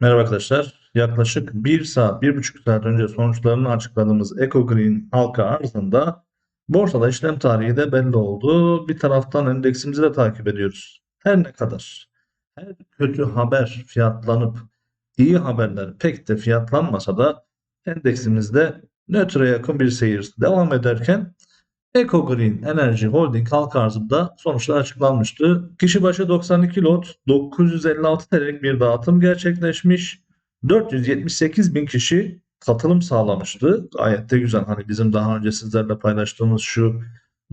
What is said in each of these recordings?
Merhaba arkadaşlar. Yaklaşık 1 saat, 1,5 saat önce sonuçlarını açıkladığımız EcoGreen halka arzında borsada işlem tarihi de belli oldu. Bir taraftan endeksimizi de takip ediyoruz. Her ne kadar her kötü haber fiyatlanıp iyi haberler pek de fiyatlanmasa da endeksimizde nötre yakın bir seyir devam ederken EcoGreen Enerji Holding halka arzında sonuçlar açıklanmıştı. Kişi başı 92 lot, 956 TL'lik bir dağıtım gerçekleşmiş. 478 bin kişi katılım sağlamıştı. Gayet de güzel. Hani bizim daha önce sizlerle paylaştığımız şu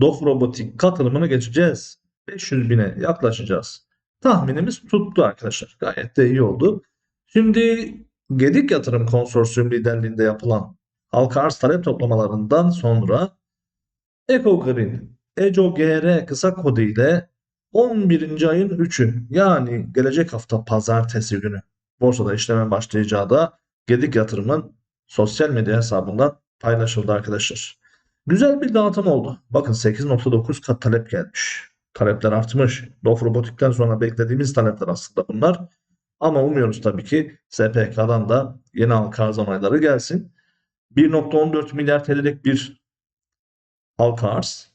Dof Robotik katılımını geçeceğiz. 500 bine yaklaşacağız. Tahminimiz tuttu arkadaşlar. Gayet de iyi oldu. Şimdi Gedik Yatırım Konsorsiyum liderliğinde yapılan halka arz talep toplamalarından sonra EcoGreen ECOGR kısa kodu ile 11. ayın 3'ü yani gelecek hafta pazartesi günü borsada işleme başlayacağı da Gedik Yatırım'ın sosyal medya hesabından paylaşıldı arkadaşlar. Güzel bir dağıtım oldu. Bakın 8.9 kat talep gelmiş. Talepler artmış. Dof Robotik'ten sonra beklediğimiz talepler aslında bunlar. Ama umuyoruz tabii ki SPK'dan da yeni halka arz onayları gelsin. 1.14 milyar TL'lik bir halka arz.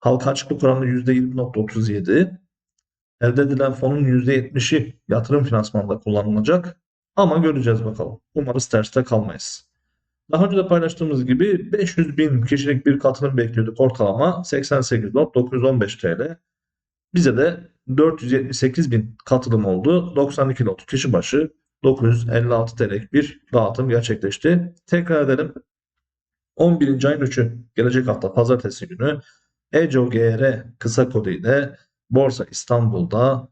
Halka açıklık oranı %20.37. Elde edilen fonun %70'i yatırım finansmanında kullanılacak. Ama göreceğiz bakalım. Umarız terste kalmayız. Daha önce de paylaştığımız gibi 500 bin kişilik bir katılım bekliyorduk ortalama 88 not 915 TL. Bize de 478 bin katılım oldu. 92 not kişi başı 956 TL'lik bir dağıtım gerçekleşti. Tekrar edelim. 11. ayın 3'ü gelecek hafta pazartesi günü ECOGR kısa kodu ile Borsa İstanbul'da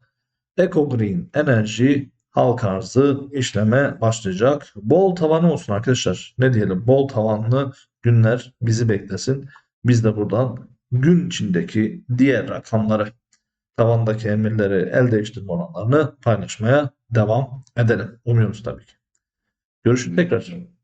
EcoGreen Enerji halka arzı işleme başlayacak. Bol tavanı olsun arkadaşlar. Ne diyelim? Bol tavanlı günler bizi beklesin. Biz de buradan gün içindeki diğer rakamları tavandaki emirleri el değiştirme oranlarını paylaşmaya devam edelim. Umuyoruz tabii ki. Görüşürüz tekrar.